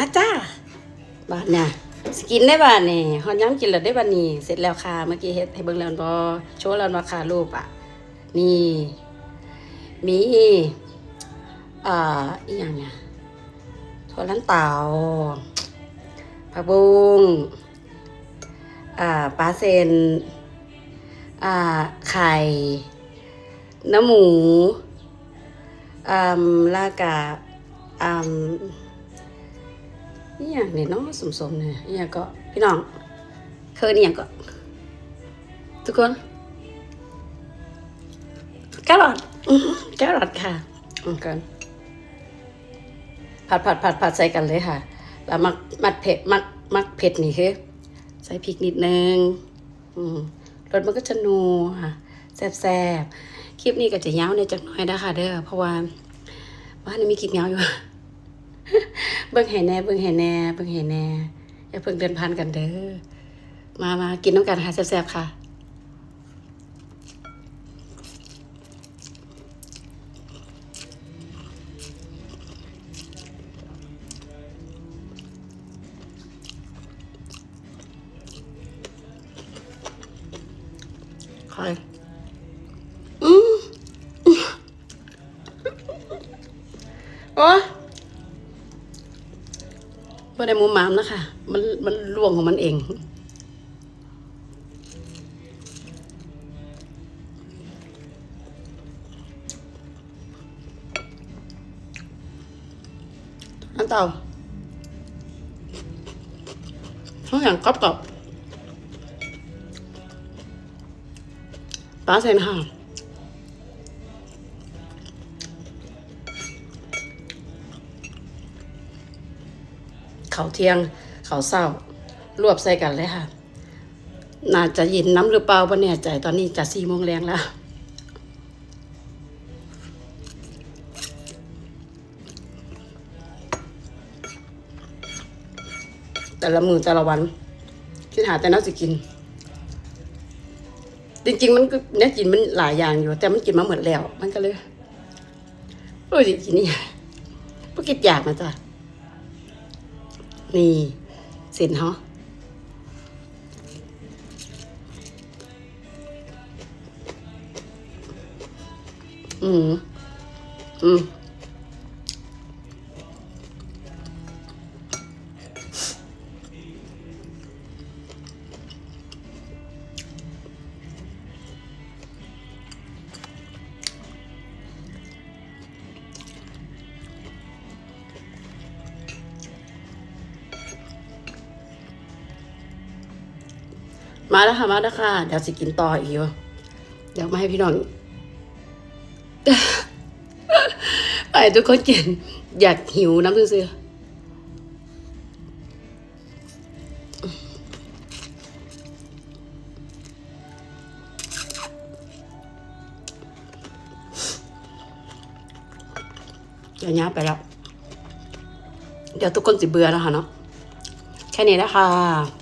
มาจ้าบาดเนี่ยสกินได้บาดนี่ฮอนย้ำกินแล้วได้บาดนี่เสร็จแล้วค่ะเมื่อกี้เฮ็ดให้เบิ่งแล้วบ่โชว์แล้วมาค่ะรูปอะ นี่ มีอ่าอีหยังเนี่ยถั่วลันเตาผักบุ้งอ่าปลาเซนอ่าไข่น้ำหมูอ่าลากาอ่า นี่อย่างเนี่ยเนาะสมๆเนี่ยนี่อย่างก็พี่น้องเคยนี่อย่างก็ ทุกคนแครอทอื้อหือแครอทค่ะอืมกันผัดผัดผัดผัดใส่กันเลยค่ะ แล้วมักมัดเผ็ดมักมักเผ็ดนี่คือใส่พริกนิดนึงอืมรสมันก็จะนัวค่ะแซ่บๆคลิปนี้ก็จะยาวในอยจักหน่อยนะคะเด้อเพราะว่าว่านี่มีคลิปยาวอยู่ เบิ่งให้แน่เบิ่งให้แน่เบิ่งให้แน่อย่าเพิ่งเดินพันกันเด้อมามากินน้ำกันค่ะแซ่บๆค่ะใครอืมโอ้ ไม่ได้มูมามนะคะ มันมันล่วงของมันเองน้ำเต่าทุกอย่างกรอบกรอบปลาเซนห่า เขาเที่ยง เขาเศร้ารวบใส่กันเลยค่ะ น่าจะเย็นน้ำหรือเปล่าปะเนี่ยใจตอนนี้จะสี่โมงแรงแล้วแต่ละมือแต่ละวันคิดหาแต่น่าสิกิน จริงๆ มันก็เนี่ยกินมันหลายอย่างอยู่ แต่มันกินมาเหมดแล้ว มันก็เลยโอ้ยกินนี่พวกกิดอยากนะจ๊ะ นี่เสร็จเหรออืมอืม มาแล้วค่ะ มาแล้วค่ะ เดี๋ยวสิกินต่ออีกเดี๋ยวมาให้พี่น้องไปทุกคนกิน อยากหิวน้ำซื่อเดี๋ยวย้าไปแล้ว เดี๋ยวทุกคนสิเบื่อแล้วค่ะเนาะ แค่นี้นะคะ